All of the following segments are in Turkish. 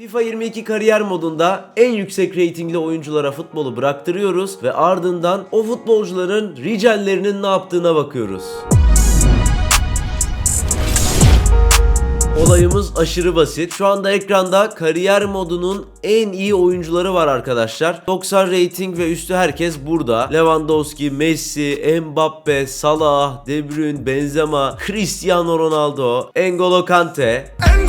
FIFA 22 kariyer modunda en yüksek reytingli oyunculara futbolu bıraktırıyoruz ve ardından o futbolcuların ricellerinin ne yaptığına bakıyoruz. Olayımız aşırı basit. Şu anda ekranda kariyer modunun en iyi oyuncuları var arkadaşlar. 90 rating ve üstü herkes burada. Lewandowski, Messi, Mbappe, Salah, De Bruyne, Benzema, Cristiano Ronaldo, N'Golo Kante, Kante.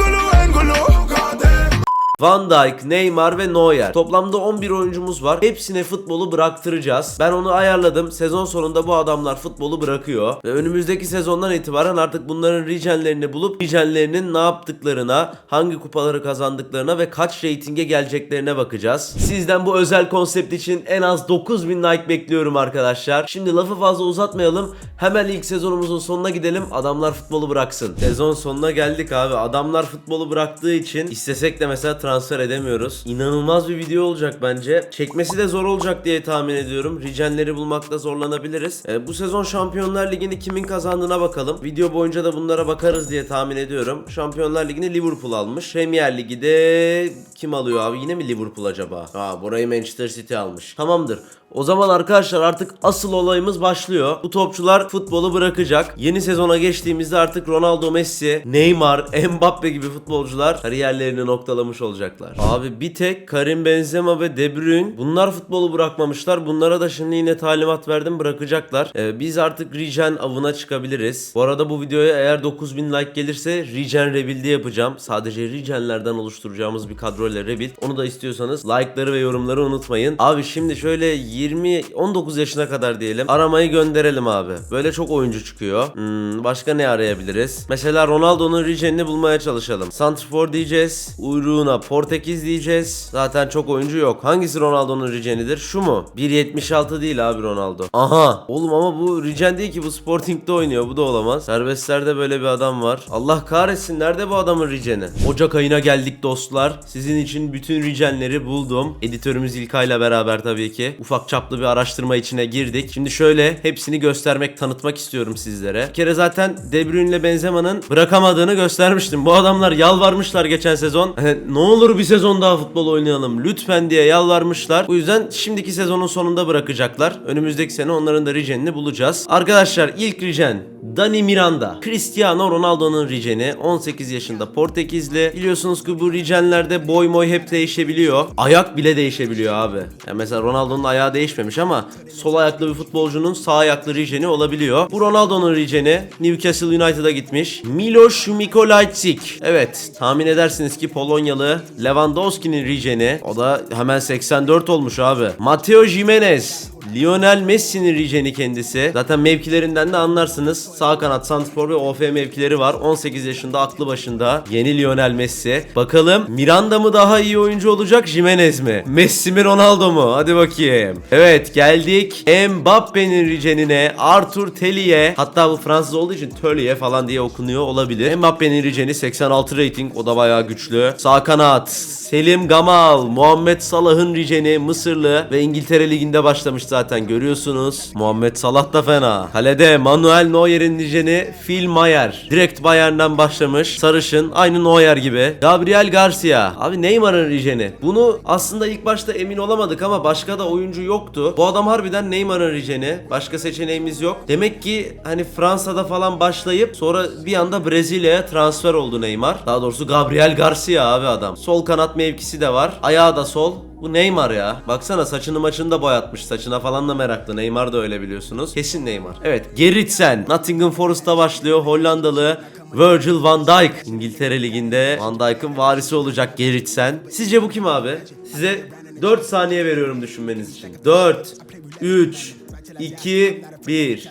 Van Dijk, Neymar ve Neuer. Toplamda 11 oyuncumuz var. Hepsine futbolu bıraktıracağız. Ben onu ayarladım. Sezon sonunda bu adamlar futbolu bırakıyor. Ve önümüzdeki sezondan itibaren artık bunların regionlerini bulup regionlerinin ne yaptıklarına, hangi kupaları kazandıklarına ve kaç reytinge geleceklerine bakacağız. Sizden bu özel konsept için en az 9000 like bekliyorum arkadaşlar. Şimdi lafı fazla uzatmayalım. Hemen ilk sezonumuzun sonuna gidelim. Adamlar futbolu bıraksın. Sezon sonuna geldik abi. Adamlar futbolu bıraktığı için istesek de mesela transfer edemiyoruz. İnanılmaz bir video olacak bence. Çekmesi de zor olacak diye tahmin ediyorum. Ricenleri bulmakta zorlanabiliriz. E, bu sezon Şampiyonlar Ligi'ni kimin kazandığına bakalım. Video boyunca da bunlara bakarız diye tahmin ediyorum. Şampiyonlar Ligi'ni Liverpool almış. Premier Ligi de kim alıyor abi? Yine mi Liverpool acaba? Aa burayı Manchester City almış. Tamamdır. O zaman arkadaşlar artık asıl olayımız başlıyor. Bu topçular futbolu bırakacak. Yeni sezona geçtiğimizde artık Ronaldo, Messi, Neymar, Mbappe gibi futbolcular kariyerlerini noktalamış olacaklar. Abi bir tek Karim Benzema ve De Bruyne bunlar futbolu bırakmamışlar. Bunlara da şimdi yine talimat verdim bırakacaklar. Ee, biz artık Regen avına çıkabiliriz. Bu arada bu videoya eğer 9000 like gelirse Regen Rebuild'i yapacağım. Sadece Regen'lerden oluşturacağımız bir kadro ile Rebuild. Onu da istiyorsanız like'ları ve yorumları unutmayın. Abi şimdi şöyle 20 19 yaşına kadar diyelim. Aramayı gönderelim abi. Böyle çok oyuncu çıkıyor. Hmm, başka ne arayabiliriz? Mesela Ronaldo'nun Regen'ini bulmaya çalışalım. Santrfor diyeceğiz. Uyruğuna Portekiz diyeceğiz. Zaten çok oyuncu yok. Hangisi Ronaldo'nun Regen'idir? Şu mu? 1.76 değil abi Ronaldo. Aha. Oğlum ama bu Regen değil ki bu Sporting'de oynuyor. Bu da olamaz. Serbestlerde böyle bir adam var. Allah kahretsin. Nerede bu adamın Regen'i? Ocak ayına geldik dostlar. Sizin için bütün Regen'leri buldum. Editörümüz İlkay'la beraber tabii ki. Ufak çaplı bir araştırma içine girdik. Şimdi şöyle hepsini göstermek, tanıtmak istiyorum sizlere. Bir kere zaten De Bruyne ile Benzema'nın bırakamadığını göstermiştim. Bu adamlar yalvarmışlar geçen sezon. Ne olur bir sezon daha futbol oynayalım lütfen diye yalvarmışlar. Bu yüzden şimdiki sezonun sonunda bırakacaklar. Önümüzdeki sene onların da Regen'ini bulacağız. Arkadaşlar ilk Regen Dani Miranda. Cristiano Ronaldo'nun Regen'i 18 yaşında Portekizli. Biliyorsunuz ki bu Regen'lerde boy moy hep değişebiliyor. Ayak bile değişebiliyor abi. Yani mesela Ronaldo'nun ayağı değişmemiş ama sol ayaklı bir futbolcunun sağ ayaklı Regen'i olabiliyor. Bu Ronaldo'nun Regen'i Newcastle United'a gitmiş. Miloš Mikolajczyk. Evet tahmin edersiniz ki Polonyalı Lewandowski'nin Regen'i. O da hemen 84 olmuş abi. Matteo Jimenez. Lionel Messi'nin Regen'i kendisi. Zaten mevkilerinden de anlarsınız. Sağ kanat, santrfor ve OF mevkileri var. 18 yaşında aklı başında. Yeni Lionel Messi. Bakalım Miranda mı daha iyi oyuncu olacak Jimenez mi? Messi mi Ronaldo mu? Hadi bakayım. Evet geldik Mbappe'nin Regen'ine. Arthur Tellier. Hatta bu Fransız olduğu için Tellier falan diye okunuyor olabilir. Mbappe'nin Regen'i 86 rating. O da bayağı güçlü. Sağ kanat. Selim Gamal. Muhammed Salah'ın Regen'i Mısırlı ve İngiltere Ligi'nde başlamış zaten görüyorsunuz. Muhammed Salah da fena. Kalede Manuel Neuer'in Regen'i Phil Mayer. Direkt Bayern'den başlamış. Sarışın. Aynı Neuer gibi. Gabriel Garcia. Abi Neymar'ın Regen'i. Bunu aslında ilk başta emin olamadık ama başka da oyuncu yoktu. Bu adam harbiden Neymar'ın Regen'i. Başka seçeneğimiz yok. Demek ki hani Fransa'da falan başlayıp sonra bir anda Brezilya'ya transfer oldu Neymar. Daha doğrusu Gabriel Garcia abi adam. Sol kanat mevkisi de var. Ayağı da sol. Bu Neymar ya. Baksana saçını maçını da boyatmış. Saçına falan da meraklı. Neymar da öyle biliyorsunuz. Kesin Neymar. Evet. Gerritsen. Nottingham Forest'ta başlıyor. Hollandalı. Virgil van Dijk. İngiltere Ligi'nde Van Dijk'ın varisi olacak Gerritsen. Sizce bu kim abi? Size 4 saniye veriyorum düşünmeniz için. 4, 3, 2, 1.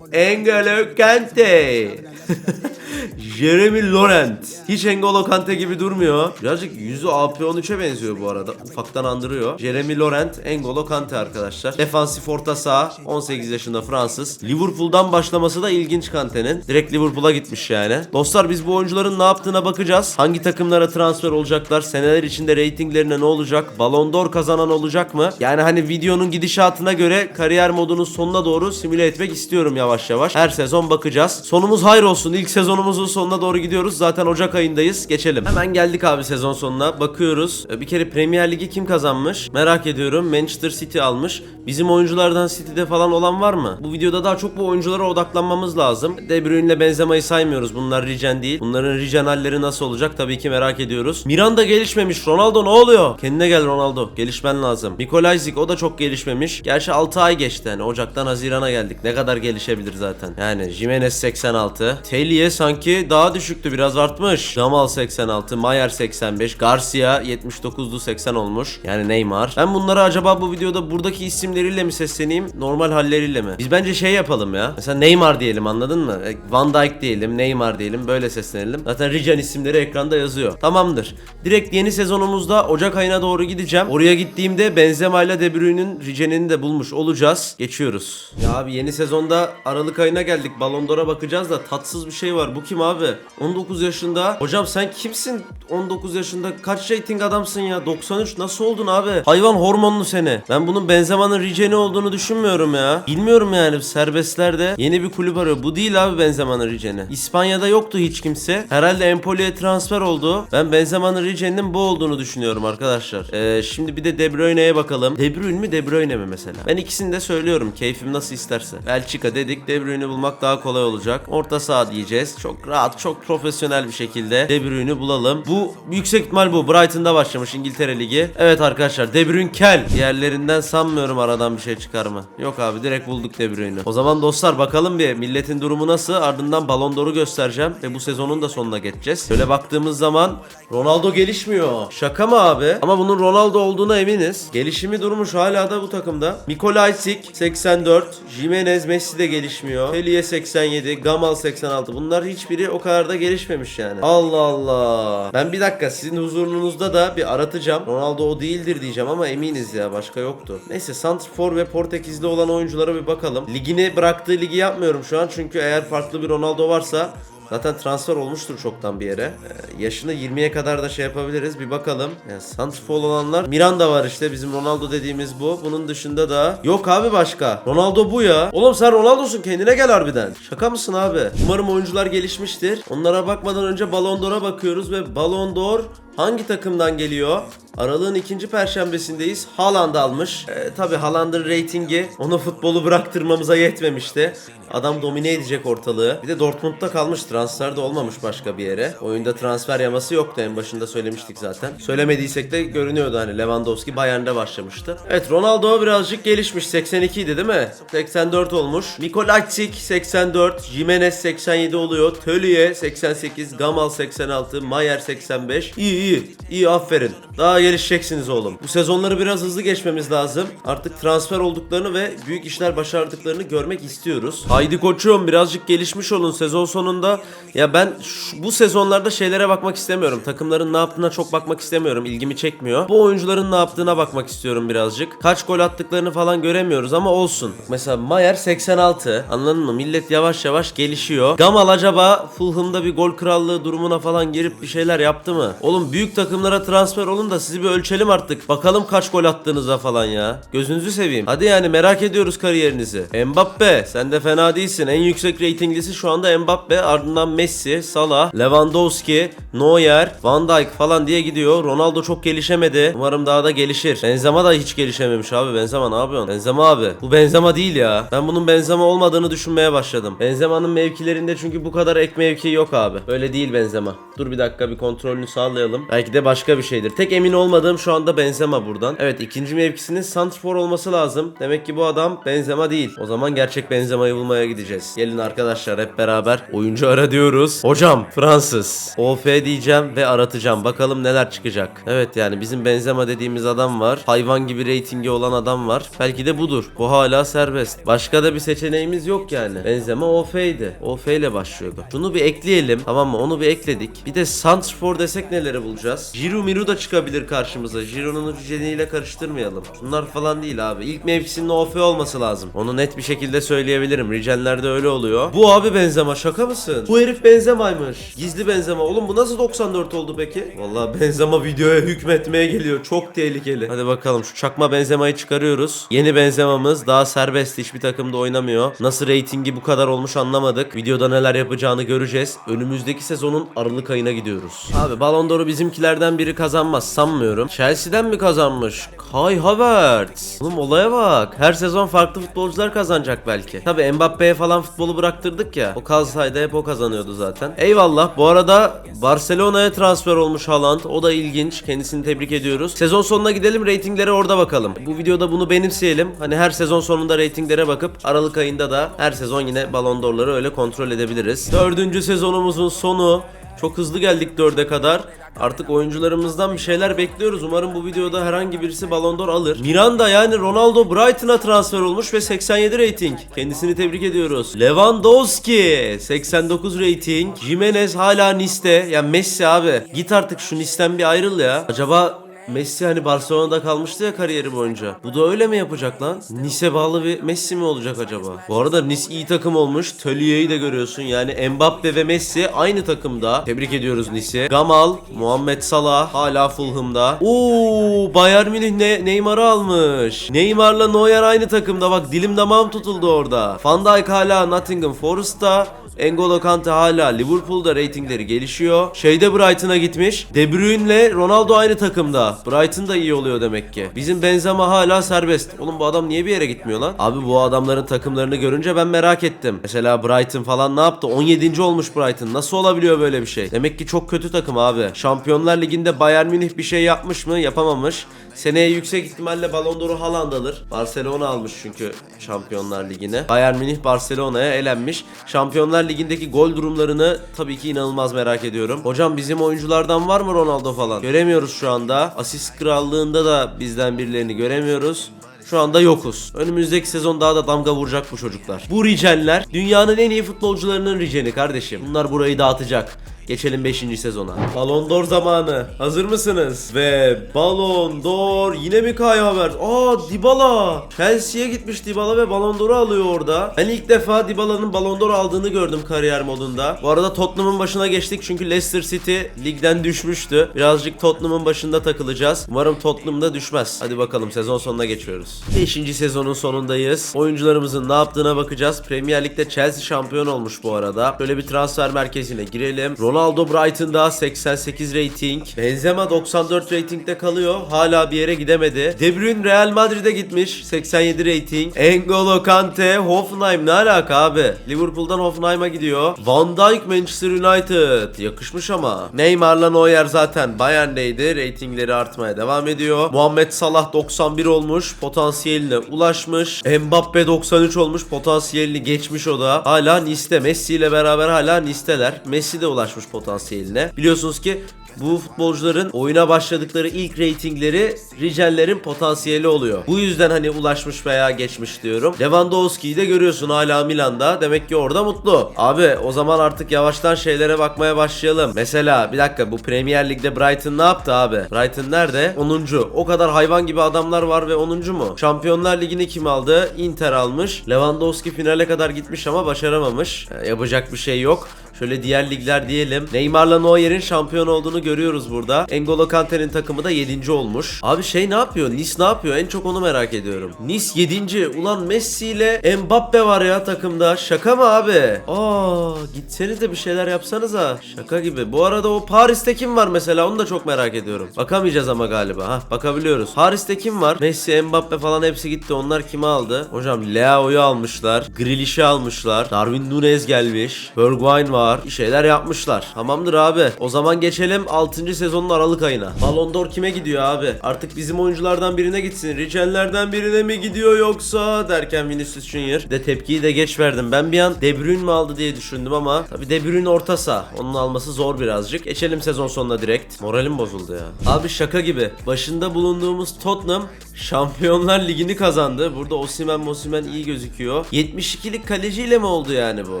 N'Golo Kante. Jeremy Laurent. Hiç N'Golo Kante gibi durmuyor. Birazcık yüzü AP13'e benziyor bu arada. Ufaktan andırıyor. Jeremy Laurent, N'Golo Kante arkadaşlar. Defansif orta saha. 18 yaşında Fransız. Liverpool'dan başlaması da ilginç Kante'nin. Direkt Liverpool'a gitmiş yani. Dostlar biz bu oyuncuların ne yaptığına bakacağız. Hangi takımlara transfer olacaklar? Seneler içinde reytinglerine ne olacak? Ballon d'Or kazanan olacak mı? Yani hani videonun gidişatına göre kariyer modunun sonuna doğru simüle etmek istiyorum yavaş yavaş. Her sezon bakacağız. Sonumuz hayır olsun. İlk sezonu sezonumuzun sonuna doğru gidiyoruz. Zaten Ocak ayındayız. Geçelim. Hemen geldik abi sezon sonuna. Bakıyoruz. Ee, Bir kere Premier Ligi kim kazanmış? Merak ediyorum. Manchester City almış. Bizim oyunculardan City'de falan olan var mı? Bu videoda daha çok bu oyunculara odaklanmamız lazım. De Bruyne'le Benzema'yı saymıyoruz. Bunlar Rijen değil. Bunların Rijen halleri nasıl olacak? Tabii ki merak ediyoruz. Miranda gelişmemiş. Ronaldo ne oluyor? Kendine gel Ronaldo. Gelişmen lazım. Nikolajzik o da çok gelişmemiş. Gerçi 6 ay geçti yani. Ocaktan Haziran'a geldik. Ne kadar gelişebilir zaten. Yani Jimenez 86. Telliye sanki daha düşüktü. Biraz artmış. Jamal 86. Mayer 85. Garcia 79'du 80 olmuş. Yani Neymar. Ben bunları acaba bu videoda buradaki isimleriyle mi sesleneyim? Normal halleriyle mi? Biz bence şey yapalım ya. Mesela Neymar diyelim anladın mı? E, Van Dijk diyelim. Neymar diyelim. Böyle seslenelim. Zaten Rican isimleri ekranda yazıyor. Tamamdır. Direkt yeni sezonumuzda Ocak ayına doğru gideceğim. Oraya gittiğimde Benzema ile De Bruyne'nin Rican'ini de bulmuş olacağız. Geçiyoruz. Ya abi yeni sezonda Aralık ayına geldik. Ballon d'Or'a bakacağız da tatsız bir şey var. Bu kim abi? 19 yaşında. Hocam sen kimsin? 19 yaşında kaç rating adamsın ya? 93 nasıl oldun abi? Hayvan hormonlu seni. Ben bunun Benzema'nın Rican'i olduğunu düşünmüyorum ya. Bilmiyorum yani serbestlerde yeni bir kulüp arıyor. Bu değil abi Benzema'nın Rican'i. İspanya'da yoktu hiç kimse. Herhalde Empoli'ye transfer oldu. Ben Benzema'nın Rican'inin bu olduğunu düşünüyorum arkadaşlar. Ee, şimdi bir de De Bruyne'ye bakalım. De Bruyne mi De Bruyne mi mesela? Ben ikisini de söylüyorum. Keyfim nasıl isterse. Belçika dedik. De Bruyne'i bulmak daha kolay olacak. Orta saha diyeceğiz. Çok rahat, çok profesyonel bir şekilde De Bruyne'i bulalım. Bu yüksek ihtimal bu. Brighton'da başlamış İngiltere Ligi. Evet arkadaşlar De Bruyne kel. Diğerlerinden sanmıyorum aradan bir şey çıkar mı? Yok abi direkt bulduk De Bruyne'i. O zaman dostlar bakalım bir milletin durumu nasıl? Ardından Ballon d'Or'u göstereceğim ve bu sezonun da sonuna geçeceğiz. Şöyle baktığımız zaman Ronaldo gelişmiyor. Şaka mı abi? Ama bunun Ronaldo olduğuna eminiz. Gelişimi durmuş hala da bu takımda. Mikolajczyk 84, Jimenez Messi de gelişmiyor. Peliye 87, Gamal 86. Bunlar hiçbiri o kadar da gelişmemiş yani. Allah Allah. Ben bir dakika sizin huzurunuzda da bir aratacağım. Ronaldo o değildir diyeceğim ama eminiz ya başka yoktu. Neyse Santrfor ve Portekizli olan oyunculara bir bakalım. Ligini bıraktığı ligi yapmıyorum şu an çünkü eğer farklı bir Ronaldo varsa Zaten transfer olmuştur çoktan bir yere. Ee, yaşını 20'ye kadar da şey yapabiliriz. Bir bakalım. Yani santrfor olanlar. Miranda var işte bizim Ronaldo dediğimiz bu. Bunun dışında da yok abi başka. Ronaldo bu ya. Oğlum sen Ronaldo'sun kendine gel harbiden. Şaka mısın abi? Umarım oyuncular gelişmiştir. Onlara bakmadan önce Ballon d'Or'a bakıyoruz ve Ballon d'Or hangi takımdan geliyor? Aralığın ikinci perşembesindeyiz. Haaland almış. Ee, Tabi Haaland'ın reytingi onu futbolu bıraktırmamıza yetmemişti. Adam domine edecek ortalığı. Bir de Dortmund'da kalmış. Transfer de olmamış başka bir yere. Oyunda transfer yaması yoktu en başında söylemiştik zaten. Söylemediysek de görünüyordu hani Lewandowski Bayern'de başlamıştı. Evet Ronaldo birazcık gelişmiş. 82 idi değil mi? 84 olmuş. Mikolajczyk 84, Jimenez 87 oluyor. Tölye 88, Gamal 86, Mayer 85. İyi iyi. İyi aferin. Daha gelişeceksiniz oğlum. Bu sezonları biraz hızlı geçmemiz lazım. Artık transfer olduklarını ve büyük işler başardıklarını görmek istiyoruz. Haydi koçum birazcık gelişmiş olun sezon sonunda. Ya ben şu- bu sezonlarda şeylere bakmak istemiyorum. Takımların ne yaptığına çok bakmak istemiyorum. İlgimi çekmiyor. Bu oyuncuların ne yaptığına bakmak istiyorum birazcık. Kaç gol attıklarını falan göremiyoruz ama olsun. Mesela Mayer 86. Anladın mı? Millet yavaş yavaş gelişiyor. Gamal acaba Fulham'da bir gol krallığı durumuna falan girip bir şeyler yaptı mı? Oğlum büyük takımlara transfer olun da sizi bir ölçelim artık. Bakalım kaç gol attığınıza falan ya. Gözünüzü seveyim. Hadi yani merak ediyoruz kariyerinizi. Mbappe sen de fena değilsin. En yüksek reytinglisi şu anda Mbappe. Ardından Messi, Salah, Lewandowski, Neuer, Van Dijk falan diye gidiyor. Ronaldo çok gelişemedi. Umarım daha da gelişir. Benzema da hiç gelişememiş abi. Benzema ne yapıyorsun? Benzema abi. Bu Benzema değil ya. Ben bunun Benzema olmadığını düşünmeye başladım. Benzema'nın mevkilerinde çünkü bu kadar ek mevki yok abi. Öyle değil Benzema. Dur bir dakika bir kontrolünü sağlayalım. Belki de başka bir şeydir. Tek emin olmadığım şu anda Benzema buradan. Evet ikinci mevkisinin santrfor olması lazım. Demek ki bu adam Benzema değil. O zaman gerçek Benzema'yı bulmaya gideceğiz. Gelin arkadaşlar hep beraber oyuncu ara diyoruz. Hocam Fransız. OF diyeceğim ve aratacağım. Bakalım neler çıkacak. Evet yani bizim Benzema dediğimiz adam var. Hayvan gibi reytingi olan adam var. Belki de budur. Bu hala serbest. Başka da bir seçeneğimiz yok yani. Benzema OF'ydi. OF ile başlıyordu. Şunu bir ekleyelim. Tamam mı? Onu bir ekledik. Bir de Santrfor desek neleri bulacağız. Jiru Miru da çıkabilir karşımıza. Jiro'nun ile karıştırmayalım. Bunlar falan değil abi. İlk mevkisinin OF olması lazım. Onu net bir şekilde söyleyebilirim. Ricenlerde öyle oluyor. Bu abi Benzema şaka mısın? Bu herif Benzema'ymış. Gizli Benzema. Oğlum bu nasıl 94 oldu peki? Vallahi Benzema videoya hükmetmeye geliyor. Çok tehlikeli. Hadi bakalım şu çakma Benzema'yı çıkarıyoruz. Yeni Benzema'mız daha serbest hiçbir takımda oynamıyor. Nasıl reytingi bu kadar olmuş anlamadık. Videoda neler yapacağını göreceğiz. Önümüzdeki sezonun Aralık ayına gidiyoruz. Abi Ballon d'Or'u bizimkilerden biri kazanmaz sanmıyorum. Chelsea'den mi kazanmış? Kai Havertz. Oğlum olaya bak. Her sezon farklı futbolcular kazanacak belki. Tabi Mbappe'ye falan futbolu bıraktırdık ya. O kalsaydı hep o kazanıyordu zaten. Eyvallah. Bu arada Barcelona'ya transfer olmuş Haaland. O da ilginç. Kendisini tebrik ediyoruz. Sezon sonuna gidelim reytinglere orada bakalım. Bu videoda bunu benimseyelim. Hani her sezon sonunda reytinglere bakıp Aralık ayında da her sezon yine Ballon d'Or'ları öyle kontrol edebiliriz. Dördüncü sezonumuzun sonu. Çok hızlı geldik 4'e kadar. Artık oyuncularımızdan bir şeyler bekliyoruz. Umarım bu videoda herhangi birisi Ballon d'Or alır. Miranda yani Ronaldo Brighton'a transfer olmuş ve 87 rating. Kendisini tebrik ediyoruz. Lewandowski 89 rating. Jimenez hala Nice'te. Ya Messi abi. Git artık şu Nice'ten bir ayrıl ya. Acaba Messi hani Barcelona'da kalmıştı ya kariyeri boyunca. Bu da öyle mi yapacak lan? Nice bağlı bir Messi mi olacak acaba? Bu arada Nice iyi takım olmuş. Tölye'yi de görüyorsun. Yani Mbappe ve Messi aynı takımda. Tebrik ediyoruz Nice'i. Gamal, Muhammed Salah hala Fulham'da. Oo, Bayern Münih ne Neymar'ı almış. Neymar'la Neuer aynı takımda. Bak dilim damağım tutuldu orada. Van Dijk hala Nottingham Forest'ta. N'Golo Kante hala Liverpool'da reytingleri gelişiyor. Şeyde Brighton'a gitmiş. De Bruyne'le Ronaldo aynı takımda. Brighton da iyi oluyor demek ki. Bizim Benzema hala serbest. Oğlum bu adam niye bir yere gitmiyor lan? Abi bu adamların takımlarını görünce ben merak ettim. Mesela Brighton falan ne yaptı? 17. olmuş Brighton. Nasıl olabiliyor böyle bir şey? Demek ki çok kötü takım abi. Şampiyonlar Ligi'nde Bayern Münih bir şey yapmış mı? Yapamamış. Seneye yüksek ihtimalle Ballon d'Or'u Haaland alır. Barcelona almış çünkü Şampiyonlar Ligi'ne. Bayern Münih Barcelona'ya elenmiş. Şampiyonlar Ligi'ndeki gol durumlarını tabii ki inanılmaz merak ediyorum. Hocam bizim oyunculardan var mı Ronaldo falan? Göremiyoruz şu anda. Asist krallığında da bizden birilerini göremiyoruz. Şu anda yokuz. Önümüzdeki sezon daha da damga vuracak bu çocuklar. Bu ricenler dünyanın en iyi futbolcularının riceni kardeşim. Bunlar burayı dağıtacak. Geçelim 5. sezona. Ballon d'Or zamanı. Hazır mısınız? Ve Ballon d'Or yine mi Kai Havertz? Aa Dybala. Chelsea'ye gitmiş Dybala ve Ballon d'Or'u alıyor orada. Ben ilk defa Dybala'nın Ballon d'Or aldığını gördüm kariyer modunda. Bu arada Tottenham'ın başına geçtik çünkü Leicester City ligden düşmüştü. Birazcık Tottenham'ın başında takılacağız. Umarım Tottenham'da düşmez. Hadi bakalım sezon sonuna geçiyoruz. 5. sezonun sonundayız. Oyuncularımızın ne yaptığına bakacağız. Premier Lig'de Chelsea şampiyon olmuş bu arada. Böyle bir transfer merkezine girelim. Ronaldo Brighton'da 88 rating. Benzema 94 ratingde kalıyor. Hala bir yere gidemedi. De Bruyne Real Madrid'e gitmiş. 87 rating. N'Golo Kante Hoffenheim ne alaka abi? Liverpool'dan Hoffenheim'a gidiyor. Van Dijk Manchester United. Yakışmış ama. Neymar'la Neuer zaten Bayern'deydi. Ratingleri artmaya devam ediyor. Muhammed Salah 91 olmuş. Potansiyeline ulaşmış. Mbappe 93 olmuş. Potansiyelini geçmiş o da. Hala Nice'de. Messi ile beraber hala Nice'deler. Messi de ulaşmış potansiyeline. Biliyorsunuz ki bu futbolcuların oyuna başladıkları ilk reytingleri Ricellerin potansiyeli oluyor. Bu yüzden hani ulaşmış veya geçmiş diyorum. Lewandowski'yi de görüyorsun hala Milan'da. Demek ki orada mutlu. Abi o zaman artık yavaştan şeylere bakmaya başlayalım. Mesela bir dakika bu Premier Lig'de Brighton ne yaptı abi? Brighton nerede? 10. O kadar hayvan gibi adamlar var ve 10. mu? Şampiyonlar Ligi'ni kim aldı? Inter almış. Lewandowski finale kadar gitmiş ama başaramamış. Ee, yapacak bir şey yok. Şöyle diğer ligler diyelim. Neymar'la Neuer'in şampiyon olduğunu görüyoruz burada. N'Golo Kante'nin takımı da 7. olmuş. Abi şey ne yapıyor? Nice ne yapıyor? En çok onu merak ediyorum. Nice 7. Ulan Messi ile Mbappe var ya takımda. Şaka mı abi? Aa, gitseniz de bir şeyler yapsanıza. Şaka gibi. Bu arada o Paris'te kim var mesela? Onu da çok merak ediyorum. Bakamayacağız ama galiba. Ha, bakabiliyoruz. Paris'te kim var? Messi, Mbappe falan hepsi gitti. Onlar kimi aldı? Hocam Leao'yu almışlar. Grealish'i almışlar. Darwin Nunez gelmiş. Bergwijn var. Bir şeyler yapmışlar. Tamamdır abi. O zaman geçelim 6. sezonun Aralık ayına. Ballon d'Or kime gidiyor abi? Artık bizim oyunculardan birine gitsin. Ricellerden birine mi gidiyor yoksa derken Vinicius Junior. De tepkiyi de geç verdim. Ben bir an De Bruyne mi aldı diye düşündüm ama tabi De Bruyne orta saha. Onun alması zor birazcık. Geçelim sezon sonuna direkt. Moralim bozuldu ya. Abi şaka gibi. Başında bulunduğumuz Tottenham Şampiyonlar Ligi'ni kazandı. Burada Osimhen Mosimen iyi gözüküyor. 72'lik kaleciyle mi oldu yani bu?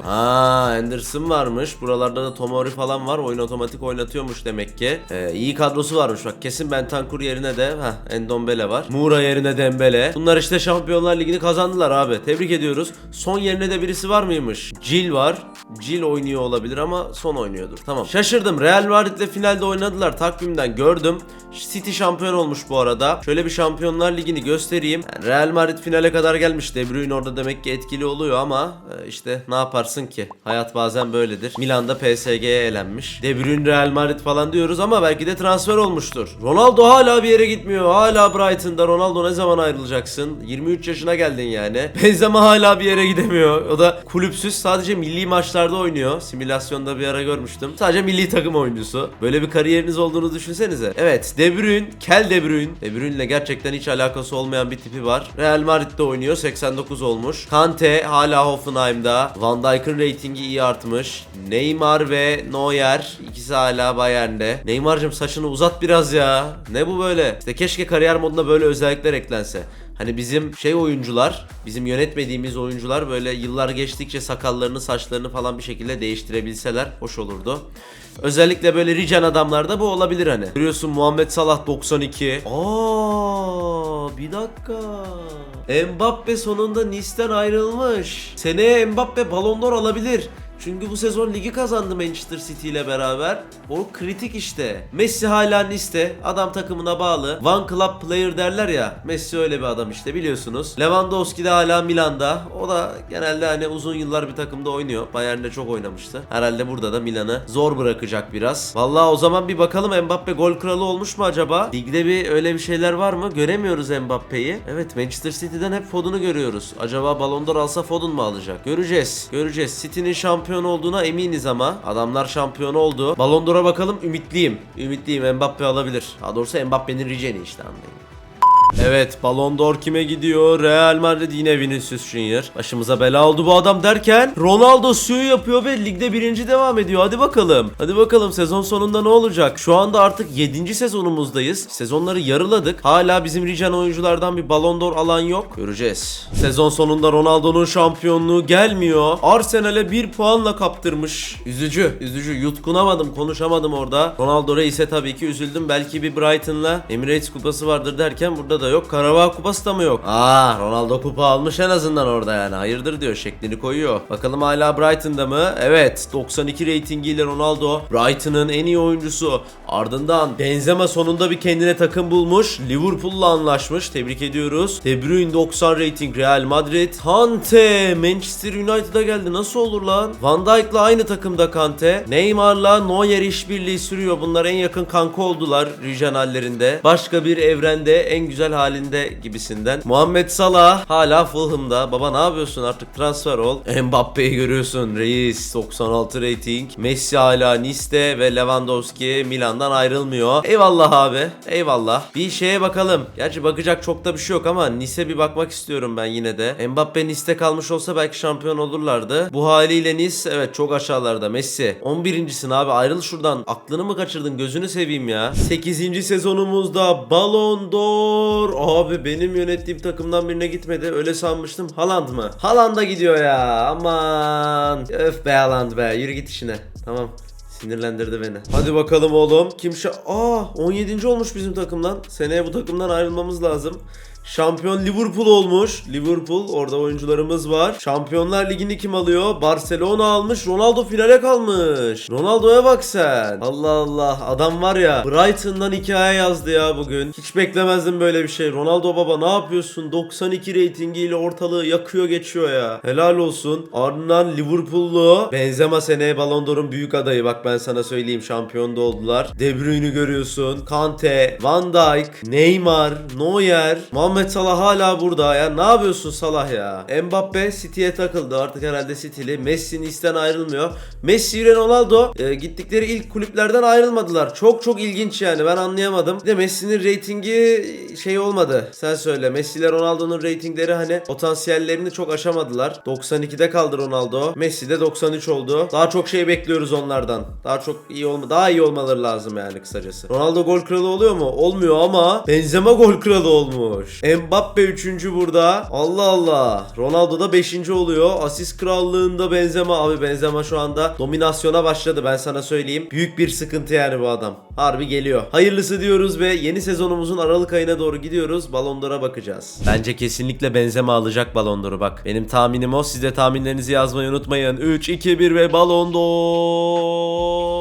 Ha Anderson varmış. Varmış. Buralarda da Tomori falan var. Oyun otomatik oynatıyormuş demek ki. Ee, iyi kadrosu varmış bak. Kesin Bentancur yerine de heh, Endombele var. Mura yerine Dembele. Bunlar işte Şampiyonlar Ligi'ni kazandılar abi. Tebrik ediyoruz. Son yerine de birisi var mıymış? Cil var. Cil oynuyor olabilir ama son oynuyordur. Tamam. Şaşırdım. Real Madrid'le finalde oynadılar. Takvimden gördüm. City şampiyon olmuş bu arada. Şöyle bir Şampiyonlar Ligi'ni göstereyim. Real Madrid finale kadar gelmiş. De Bruyne orada demek ki etkili oluyor ama e, işte ne yaparsın ki? Hayat bazen böyledir. Milan'da PSG'ye elenmiş. De Bruyne Real Madrid falan diyoruz ama belki de transfer olmuştur. Ronaldo hala bir yere gitmiyor. Hala Brighton'da. Ronaldo ne zaman ayrılacaksın? 23 yaşına geldin yani. Benzema hala bir yere gidemiyor. O da kulüpsüz sadece milli maçlarda oynuyor. Simülasyonda bir ara görmüştüm. Sadece milli takım oyuncusu. Böyle bir kariyeriniz olduğunu düşünsenize. Evet De Bruyne, Kel De Bruyne. De Bruyne'le gerçekten hiç alakası olmayan bir tipi var. Real Madrid'de oynuyor. 89 olmuş. Kante hala Hoffenheim'da. Van Dijk'ın reytingi iyi artmış. Neymar ve Neuer ikisi hala Bayern'de. Neymar'cığım saçını uzat biraz ya. Ne bu böyle? İşte keşke kariyer moduna böyle özellikler eklense. Hani bizim şey oyuncular, bizim yönetmediğimiz oyuncular böyle yıllar geçtikçe sakallarını, saçlarını falan bir şekilde değiştirebilseler hoş olurdu. Özellikle böyle rican adamlarda bu olabilir hani. Görüyorsun Muhammed Salah 92. Aa, bir dakika. Mbappe sonunda Nice'den ayrılmış. Seneye Mbappe Ballon d'Or alabilir. Çünkü bu sezon ligi kazandı Manchester City ile beraber. O kritik işte. Messi hala Nice'te. Adam takımına bağlı. One Club player derler ya. Messi öyle bir adam işte biliyorsunuz. Lewandowski de hala Milan'da. O da genelde hani uzun yıllar bir takımda oynuyor. Bayern'de çok oynamıştı. Herhalde burada da Milan'ı zor bırakacak biraz. Vallahi o zaman bir bakalım Mbappe gol kralı olmuş mu acaba? Ligde bir öyle bir şeyler var mı? Göremiyoruz Mbappe'yi. Evet Manchester City'den hep Foden'u görüyoruz. Acaba Ballon d'Or alsa Foden mu alacak? Göreceğiz. Göreceğiz. City'nin şampiyon olduğuna eminiz ama. Adamlar şampiyon oldu. Ballon d'Or'a bakalım ümitliyim. Ümitliyim Mbappe alabilir. Daha doğrusu Mbappe'nin riceni işte anlayın. Evet Ballon d'Or kime gidiyor? Real Madrid yine Vinicius Junior. Başımıza bela oldu bu adam derken Ronaldo suyu yapıyor ve ligde birinci devam ediyor. Hadi bakalım. Hadi bakalım sezon sonunda ne olacak? Şu anda artık 7. sezonumuzdayız. Sezonları yarıladık. Hala bizim rican oyunculardan bir Ballon d'Or alan yok. Göreceğiz. Sezon sonunda Ronaldo'nun şampiyonluğu gelmiyor. Arsenal'e bir puanla kaptırmış. Üzücü. Üzücü. Yutkunamadım. Konuşamadım orada. Ronaldo Reis'e tabii ki üzüldüm. Belki bir Brighton'la Emirates kupası vardır derken burada da yok. Karabağ kupası da mı yok? Aa Ronaldo kupa almış en azından orada yani. Hayırdır diyor şeklini koyuyor. Bakalım hala Brighton'da mı? Evet 92 reytingiyle Ronaldo Brighton'ın en iyi oyuncusu. Ardından Benzema sonunda bir kendine takım bulmuş. Liverpool'la anlaşmış. Tebrik ediyoruz. De Bruyne 90 rating Real Madrid. Kante Manchester United'a geldi. Nasıl olur lan? Van Dijk'la aynı takımda Kante. Neymar'la Neuer işbirliği sürüyor. Bunlar en yakın kanka oldular regionallerinde. Başka bir evrende en güzel halinde gibisinden. Muhammed Salah hala Fulham'da. Baba ne yapıyorsun artık transfer ol. Mbappe'yi görüyorsun. Reis 96 rating. Messi hala Nice'de ve Lewandowski Milan'dan ayrılmıyor. Eyvallah abi. Eyvallah. Bir şeye bakalım. Gerçi bakacak çok da bir şey yok ama Nice'e bir bakmak istiyorum ben yine de. Mbappe Nice'te kalmış olsa belki şampiyon olurlardı. Bu haliyle Nice evet çok aşağılarda. Messi 11.sin abi ayrıl şuradan. Aklını mı kaçırdın gözünü seveyim ya. 8. sezonumuzda Ballon d'Or. Abi benim yönettiğim takımdan birine gitmedi. Öyle sanmıştım. Haaland mı? Haaland'a gidiyor ya. Aman. Öf be Haaland be. Yürü git işine. Tamam. Sinirlendirdi beni. Hadi bakalım oğlum. Kim. Aa 17. olmuş bizim takımdan. Seneye bu takımdan ayrılmamız lazım. Şampiyon Liverpool olmuş. Liverpool orada oyuncularımız var. Şampiyonlar Ligi'ni kim alıyor? Barcelona almış. Ronaldo finale kalmış. Ronaldo'ya bak sen. Allah Allah. Adam var ya Brighton'dan hikaye yazdı ya bugün. Hiç beklemezdim böyle bir şey. Ronaldo baba ne yapıyorsun? 92 reytingiyle ortalığı yakıyor geçiyor ya. Helal olsun. Ardından Liverpool'lu Benzema seneye Ballon d'Or'un büyük adayı. Bak ben sana söyleyeyim şampiyon da oldular. De Bruyne'ü görüyorsun. Kante, Van Dijk, Neymar, Neuer, Muhammed Salah hala burada ya. Ne yapıyorsun Salah ya? Mbappe City'ye takıldı. Artık herhalde City'li. Messi Nice'den ayrılmıyor. Messi ile Ronaldo e, gittikleri ilk kulüplerden ayrılmadılar. Çok çok ilginç yani. Ben anlayamadım. Bir de Messi'nin reytingi şey olmadı. Sen söyle. Messi ile Ronaldo'nun reytingleri hani potansiyellerini çok aşamadılar. 92'de kaldı Ronaldo. Messi de 93 oldu. Daha çok şey bekliyoruz onlardan. Daha çok iyi olma daha iyi olmaları lazım yani kısacası. Ronaldo gol kralı oluyor mu? Olmuyor ama Benzema gol kralı olmuş. Mbappe 3. burada. Allah Allah. Ronaldo da 5. oluyor. Asist krallığında Benzema. Abi Benzema şu anda dominasyona başladı ben sana söyleyeyim. Büyük bir sıkıntı yani bu adam. Harbi geliyor. Hayırlısı diyoruz ve yeni sezonumuzun Aralık ayına doğru gidiyoruz. Ballon d'Or'a bakacağız. Bence kesinlikle Benzema alacak Ballon d'Or'u bak. Benim tahminim o. Siz de tahminlerinizi yazmayı unutmayın. 3, 2, 1 ve Ballon d'Or.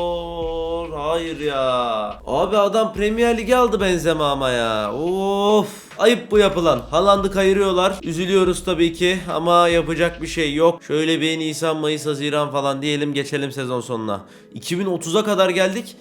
Hayır ya. Abi adam Premier Ligi aldı Benzema ama ya. Of. Ayıp bu yapılan. Haaland'ı kayırıyorlar. Üzülüyoruz tabii ki ama yapacak bir şey yok. Şöyle bir Nisan, Mayıs, Haziran falan diyelim geçelim sezon sonuna. 2030'a kadar geldik.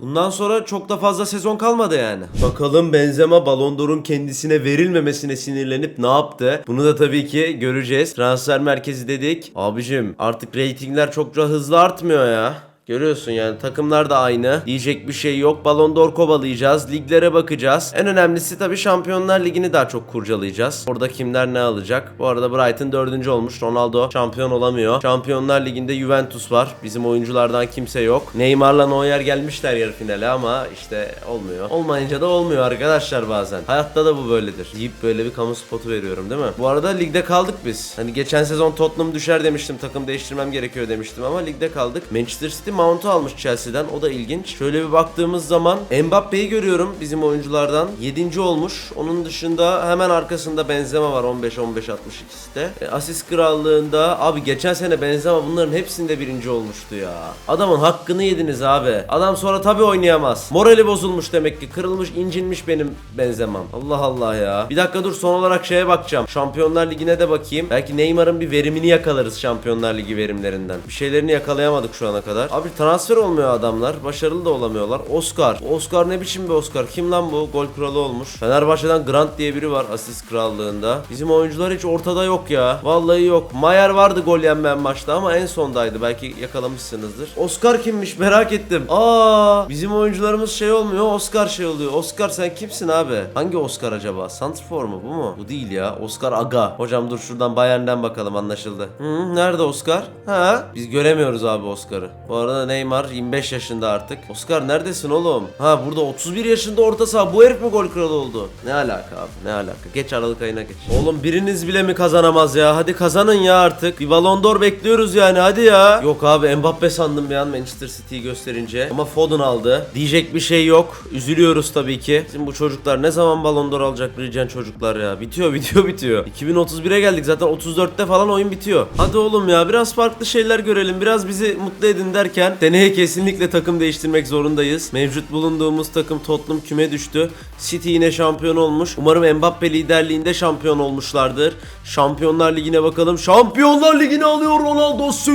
Bundan sonra çok da fazla sezon kalmadı yani. Bakalım Benzema Ballon d'Or'un kendisine verilmemesine sinirlenip ne yaptı? Bunu da tabii ki göreceğiz. Transfer merkezi dedik. Abicim artık reytingler çok da hızlı artmıyor ya. Görüyorsun yani takımlar da aynı. Diyecek bir şey yok. Ballon d'Or kovalayacağız. Liglere bakacağız. En önemlisi tabii Şampiyonlar Ligi'ni daha çok kurcalayacağız. Orada kimler ne alacak? Bu arada Brighton dördüncü olmuş. Ronaldo şampiyon olamıyor. Şampiyonlar Ligi'nde Juventus var. Bizim oyunculardan kimse yok. Neymar'la Neuer gelmişler yarı finale ama işte olmuyor. Olmayınca da olmuyor arkadaşlar bazen. Hayatta da bu böyledir. Deyip böyle bir kamu spotu veriyorum değil mi? Bu arada ligde kaldık biz. Hani geçen sezon Tottenham düşer demiştim. Takım değiştirmem gerekiyor demiştim ama ligde kaldık. Manchester City Mount'u almış Chelsea'den. O da ilginç. Şöyle bir baktığımız zaman Mbappe'yi görüyorum bizim oyunculardan. 7. olmuş. Onun dışında hemen arkasında Benzema var 15-15-62'de. E, asist krallığında abi geçen sene Benzema bunların hepsinde birinci olmuştu ya. Adamın hakkını yediniz abi. Adam sonra tabii oynayamaz. Morali bozulmuş demek ki. Kırılmış, incinmiş benim Benzema'm. Allah Allah ya. Bir dakika dur son olarak şeye bakacağım. Şampiyonlar Ligi'ne de bakayım. Belki Neymar'ın bir verimini yakalarız Şampiyonlar Ligi verimlerinden. Bir şeylerini yakalayamadık şu ana kadar. Abi transfer olmuyor adamlar. Başarılı da olamıyorlar. Oscar. Oscar ne biçim bir Oscar? Kim lan bu? Gol kralı olmuş. Fenerbahçe'den Grant diye biri var asist krallığında. Bizim oyuncular hiç ortada yok ya. Vallahi yok. Mayer vardı gol yenmeyen maçta ama en sondaydı. Belki yakalamışsınızdır. Oscar kimmiş merak ettim. Aa, bizim oyuncularımız şey olmuyor. Oscar şey oluyor. Oscar sen kimsin abi? Hangi Oscar acaba? Santrfor mu bu mu? Bu değil ya. Oscar Aga. Hocam dur şuradan Bayern'den bakalım anlaşıldı. Hı, nerede Oscar? Ha? Biz göremiyoruz abi Oscar'ı. Bu arada Neymar 25 yaşında artık. Oscar neredesin oğlum? Ha burada 31 yaşında orta saha. Bu herif mi gol kralı oldu? Ne alaka abi? Ne alaka? Geç Aralık ayına geç. Oğlum biriniz bile mi kazanamaz ya? Hadi kazanın ya artık. Bir Ballon d'Or bekliyoruz yani hadi ya. Yok abi Mbappe sandım bir an Manchester City'yi gösterince. Ama Foden aldı. Diyecek bir şey yok. Üzülüyoruz tabii ki. Bizim bu çocuklar ne zaman Ballon d'Or alacak bileceksin çocuklar ya. Bitiyor bitiyor bitiyor. 2031'e geldik zaten 34'te falan oyun bitiyor. Hadi oğlum ya biraz farklı şeyler görelim. Biraz bizi mutlu edin derken seneye kesinlikle takım değiştirmek zorundayız. Mevcut bulunduğumuz takım Tottenham küme düştü. City yine şampiyon olmuş. Umarım Mbappe liderliğinde şampiyon olmuşlardır. Şampiyonlar Ligi'ne bakalım. Şampiyonlar Ligi'ni alıyor Ronaldo'su.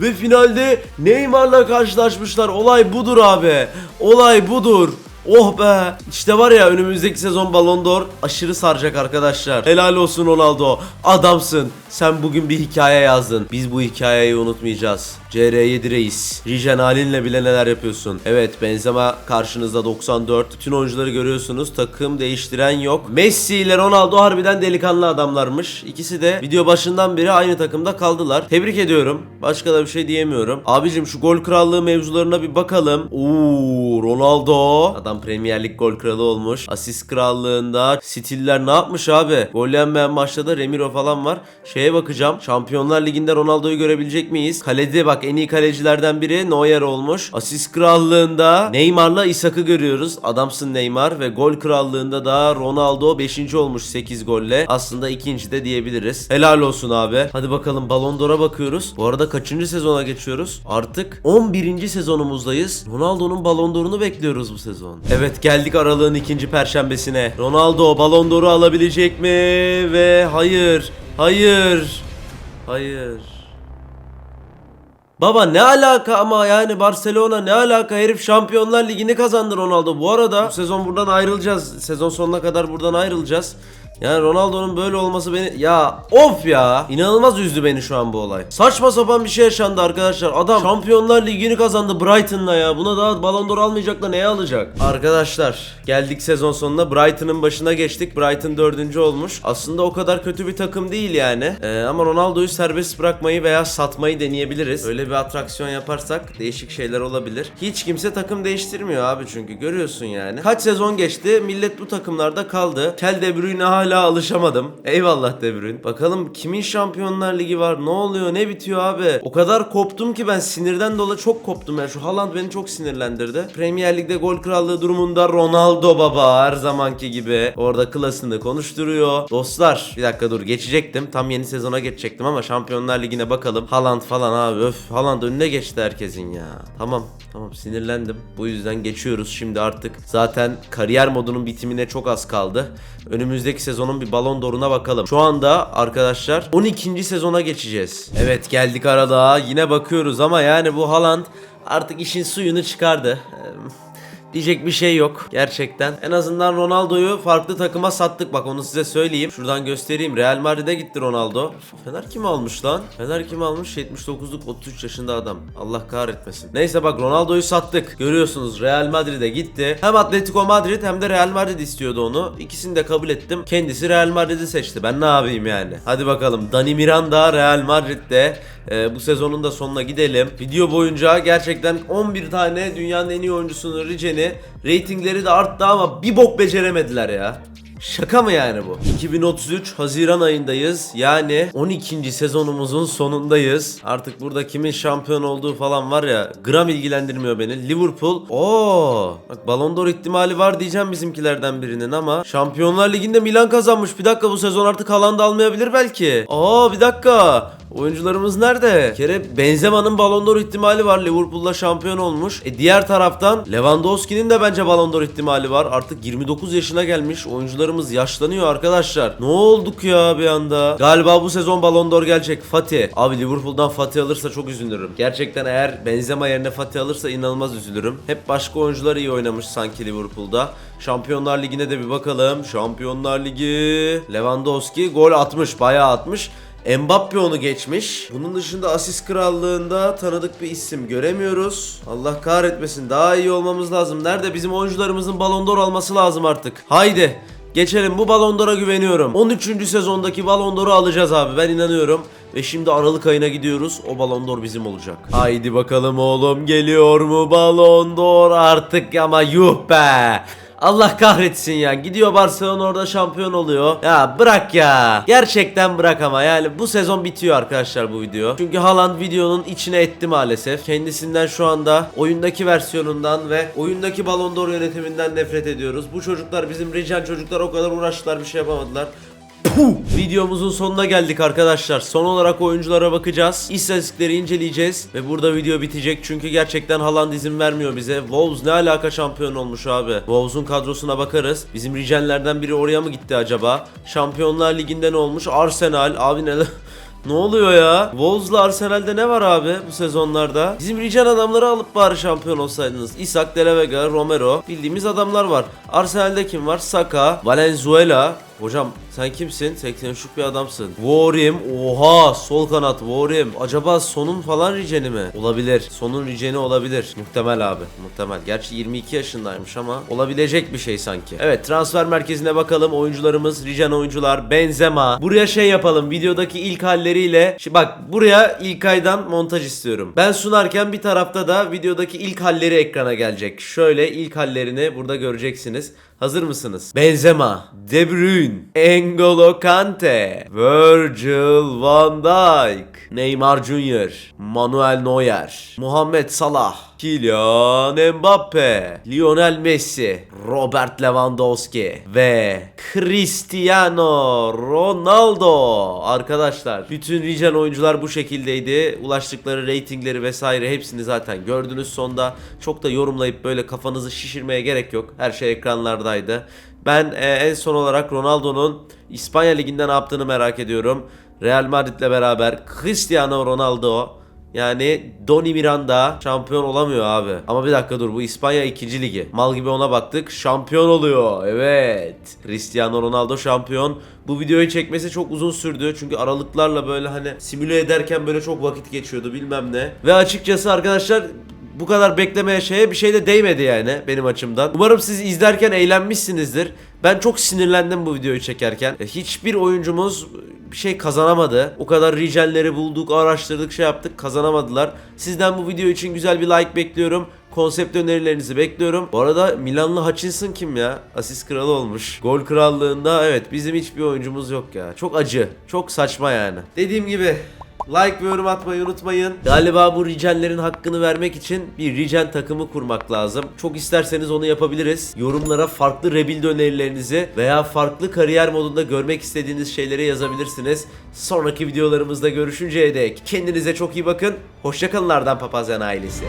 Ve finalde Neymar'la karşılaşmışlar. Olay budur abi. Olay budur. Oh be. İşte var ya önümüzdeki sezon Ballon d'Or aşırı saracak arkadaşlar. Helal olsun Ronaldo. Adamsın. Sen bugün bir hikaye yazdın. Biz bu hikayeyi unutmayacağız. CR7 reis. Rijen halinle bile neler yapıyorsun. Evet Benzema karşınızda 94. Bütün oyuncuları görüyorsunuz. Takım değiştiren yok. Messi ile Ronaldo harbiden delikanlı adamlarmış. İkisi de video başından beri aynı takımda kaldılar. Tebrik ediyorum. Başka da bir şey diyemiyorum. Abicim şu gol krallığı mevzularına bir bakalım. Oo Ronaldo. Adam Premier Lig gol kralı olmuş. Asist krallığında Stiller ne yapmış abi? Gol yenmeyen maçta da Remiro falan var. Şeye bakacağım. Şampiyonlar Ligi'nde Ronaldo'yu görebilecek miyiz? Kalede bak en iyi kalecilerden biri Neuer olmuş. Asist krallığında Neymar'la Isak'ı görüyoruz. Adamsın Neymar ve gol krallığında da Ronaldo 5. olmuş 8 golle. Aslında ikinci de diyebiliriz. Helal olsun abi. Hadi bakalım Ballon d'Or'a bakıyoruz. Bu arada kaçıncı sezona geçiyoruz? Artık 11. sezonumuzdayız. Ronaldo'nun Ballon d'Or'unu bekliyoruz bu sezon. Evet geldik aralığın ikinci perşembesine. Ronaldo Ballon d'Or'u alabilecek mi? Ve hayır. Hayır. Hayır. Baba ne alaka ama yani Barcelona ne alaka herif Şampiyonlar Ligi'ni kazandı Ronaldo. Bu arada bu sezon buradan ayrılacağız. Sezon sonuna kadar buradan ayrılacağız. Yani Ronaldo'nun böyle olması beni ya of ya inanılmaz üzdü beni şu an bu olay. Saçma sapan bir şey yaşandı arkadaşlar. Adam Şampiyonlar Ligi'ni kazandı Brighton'la ya. Buna daha Ballon d'Or almayacak da neye alacak? Arkadaşlar geldik sezon sonuna Brighton'ın başına geçtik. Brighton dördüncü olmuş. Aslında o kadar kötü bir takım değil yani. Ee, ama Ronaldo'yu serbest bırakmayı veya satmayı deneyebiliriz. Öyle bir atraksiyon yaparsak değişik şeyler olabilir. Hiç kimse takım değiştirmiyor abi çünkü görüyorsun yani. Kaç sezon geçti millet bu takımlarda kaldı. Kel De Bruyne hala alışamadım. Eyvallah De. Bakalım kimin Şampiyonlar Ligi var? Ne oluyor? Ne bitiyor abi? O kadar koptum ki ben sinirden dolayı çok koptum yani. Şu Haaland beni çok sinirlendirdi. Premier Lig'de gol krallığı durumunda Ronaldo baba her zamanki gibi orada klasını konuşturuyor. Dostlar bir dakika dur geçecektim. Tam yeni sezona geçecektim ama Şampiyonlar Ligi'ne bakalım. Haaland falan abi öf. Haaland önüne geçti herkesin ya. Tamam tamam sinirlendim. Bu yüzden geçiyoruz şimdi artık. Zaten kariyer modunun bitimine çok az kaldı. Önümüzdeki sezonun bir balon doruna bakalım. Şu anda arkadaşlar 12. sezona geçeceğiz. Evet geldik arada yine bakıyoruz ama yani bu Haaland artık işin suyunu çıkardı. Diyecek bir şey yok gerçekten. En azından Ronaldo'yu farklı takıma sattık bak onu size söyleyeyim. Şuradan göstereyim. Real Madrid'e gitti Ronaldo. Fener kim almış lan? Fener kim almış? 79'luk 33 yaşında adam. Allah kahretmesin. Neyse bak Ronaldo'yu sattık. Görüyorsunuz Real Madrid'e gitti. Hem Atletico Madrid hem de Real Madrid istiyordu onu. İkisini de kabul ettim. Kendisi Real Madrid'i seçti. Ben ne yapayım yani? Hadi bakalım. Dani Miranda Real Madrid'de. Ee, bu sezonun da sonuna gidelim. Video boyunca gerçekten 11 tane dünyanın en iyi oyuncusunun Ricen'i reytingleri de arttı ama bir bok beceremediler ya. Şaka mı yani bu? 2033 Haziran ayındayız. Yani 12. sezonumuzun sonundayız. Artık burada kimin şampiyon olduğu falan var ya gram ilgilendirmiyor beni. Liverpool. Oo! Bak Ballon d'Or ihtimali var diyeceğim bizimkilerden birinin ama Şampiyonlar Ligi'nde Milan kazanmış. Bir dakika bu sezon artık Haaland almayabilir belki. Aa bir dakika. Oyuncularımız nerede? Bir kere Benzema'nın Ballon d'Or ihtimali var. Liverpool'la şampiyon olmuş. E diğer taraftan Lewandowski'nin de bence Ballon d'Or ihtimali var. Artık 29 yaşına gelmiş. Oyuncularımız yaşlanıyor arkadaşlar. Ne olduk ya bir anda? Galiba bu sezon Ballon d'Or gelecek. Fatih. Abi Liverpool'dan Fatih alırsa çok üzülürüm. Gerçekten eğer Benzema yerine Fatih alırsa inanılmaz üzülürüm. Hep başka oyuncular iyi oynamış sanki Liverpool'da. Şampiyonlar Ligi'ne de bir bakalım. Şampiyonlar Ligi. Lewandowski gol atmış. Bayağı atmış. Mbappe onu geçmiş. Bunun dışında asist krallığında tanıdık bir isim göremiyoruz. Allah kahretmesin daha iyi olmamız lazım. Nerede bizim oyuncularımızın Ballon d'Or alması lazım artık. Haydi geçelim bu Ballon d'Or'a güveniyorum. 13. sezondaki Ballon d'Or'u alacağız abi ben inanıyorum. Ve şimdi Aralık ayına gidiyoruz. O Ballon d'Or bizim olacak. Haydi bakalım oğlum geliyor mu Ballon d'Or artık ama yuh be. Allah kahretsin ya. Gidiyor Barcelona orada şampiyon oluyor. Ya bırak ya. Gerçekten bırak ama yani bu sezon bitiyor arkadaşlar bu video. Çünkü Haaland videonun içine etti maalesef. Kendisinden şu anda oyundaki versiyonundan ve oyundaki Ballon d'Or yönetiminden nefret ediyoruz. Bu çocuklar bizim Rican çocuklar o kadar uğraştılar bir şey yapamadılar. Videomuzun sonuna geldik arkadaşlar. Son olarak oyunculara bakacağız. İstatistikleri inceleyeceğiz. Ve burada video bitecek. Çünkü gerçekten Haaland izin vermiyor bize. Wolves ne alaka şampiyon olmuş abi. Wolves'un kadrosuna bakarız. Bizim Rijenlerden biri oraya mı gitti acaba? Şampiyonlar Ligi'nde ne olmuş? Arsenal. Abi ne... Ne oluyor ya? Wolves'la Arsenal'de ne var abi bu sezonlarda? Bizim Rican adamları alıp bari şampiyon olsaydınız. Isak, De Romero bildiğimiz adamlar var. Arsenal'de kim var? Saka, Valenzuela. Hocam sen kimsin? 83'lük bir adamsın. Vorim. Oha sol kanat Vorim. Acaba sonun falan riceni mi? Olabilir. Sonun riceni olabilir. Muhtemel abi. Muhtemel. Gerçi 22 yaşındaymış ama olabilecek bir şey sanki. Evet transfer merkezine bakalım. Oyuncularımız Rican oyuncular. Benzema. Buraya şey yapalım. Videodaki ilk halleriyle. Şimdi bak buraya ilk aydan montaj istiyorum. Ben sunarken bir tarafta da videodaki ilk halleri ekrana gelecek. Şöyle ilk hallerini burada göreceksiniz. Hazır mısınız? Benzema, De Bruyne, N'Golo Kante, Virgil van Dijk, Neymar Jr., Manuel Neuer, Muhammed Salah, Kylian Mbappe, Lionel Messi, Robert Lewandowski ve Cristiano Ronaldo. Arkadaşlar bütün Rican oyuncular bu şekildeydi. Ulaştıkları reytingleri vesaire hepsini zaten gördünüz sonda. Çok da yorumlayıp böyle kafanızı şişirmeye gerek yok. Her şey ekranlardaydı. Ben e, en son olarak Ronaldo'nun İspanya Ligi'nde ne yaptığını merak ediyorum. Real Madrid'le beraber Cristiano Ronaldo Yani Doni Miranda şampiyon olamıyor abi. Ama bir dakika dur bu İspanya 2. ligi. Mal gibi ona baktık. Şampiyon oluyor. Evet. Cristiano Ronaldo şampiyon. Bu videoyu çekmesi çok uzun sürdü. Çünkü aralıklarla böyle hani simüle ederken böyle çok vakit geçiyordu bilmem ne. Ve açıkçası arkadaşlar bu kadar beklemeye şeye bir şey de değmedi yani benim açımdan. Umarım siz izlerken eğlenmişsinizdir. Ben çok sinirlendim bu videoyu çekerken. E, Hiçbir oyuncumuz bir şey kazanamadı. O kadar ricelleri bulduk, araştırdık, şey yaptık, kazanamadılar. Sizden bu video için güzel bir like bekliyorum. Konsept önerilerinizi bekliyorum. Bu arada Milanlı Hutchinson kim ya? Asist kralı olmuş. Gol krallığında evet bizim hiçbir oyuncumuz yok ya. Çok acı. Çok saçma yani. Dediğim gibi Like ve yorum atmayı unutmayın. Galiba bu ricellerin hakkını vermek için bir ricel takımı kurmak lazım. Çok isterseniz onu yapabiliriz. Yorumlara farklı rebuild önerilerinizi veya farklı kariyer modunda görmek istediğiniz şeyleri yazabilirsiniz. Sonraki videolarımızda görüşünceye dek kendinize çok iyi bakın. Hoşçakalın Ardan Papazyan ailesi.